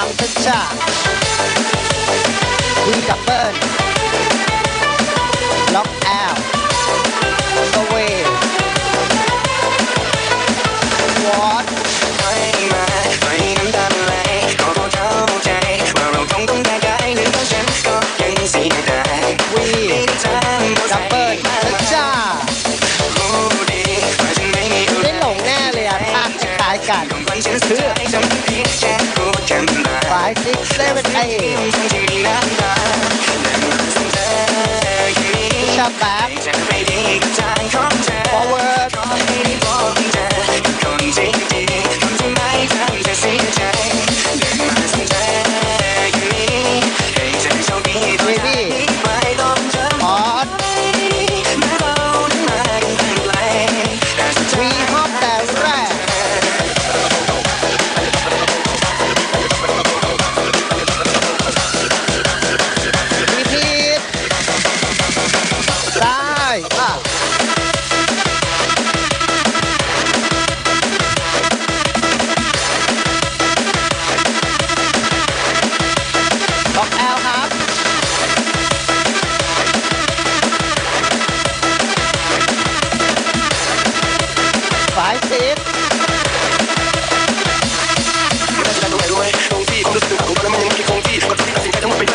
น้ำเพชรจ้าคุณกับเปิ้ล กันเพื่อไฟซิกเซเว่นไอชอบแบ ล็อกแอลครับ สาสิบด้วยลงที่ควสึกของเรามันยังไม่คงที่ก็ที่ตัดสินใจทั้งเป็น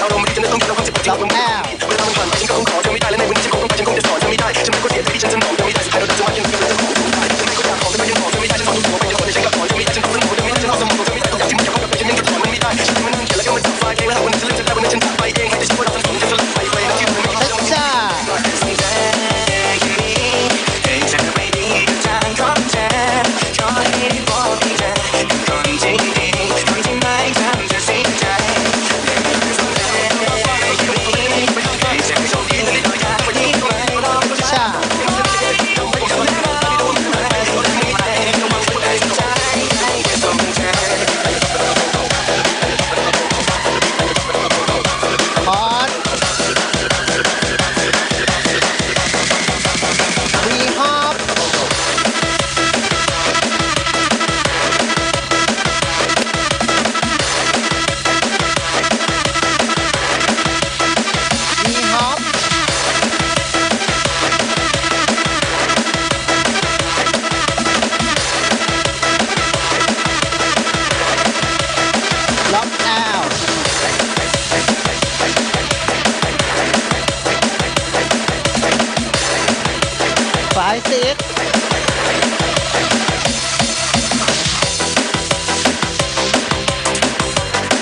ายสิ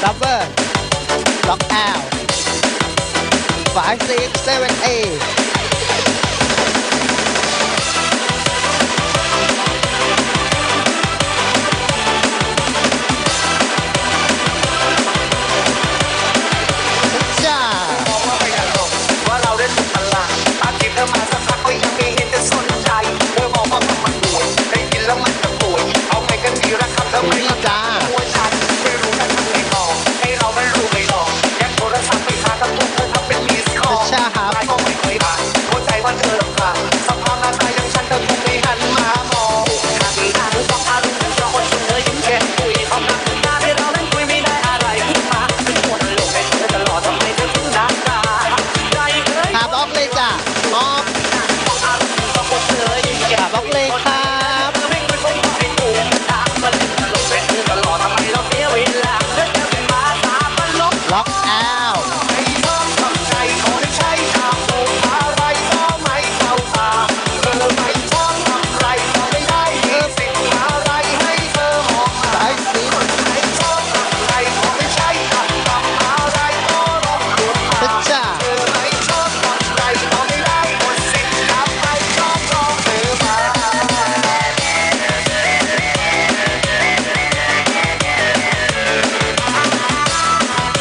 ดับเบิลล็อกแอลฝ่ายสิบเซเว่นเอ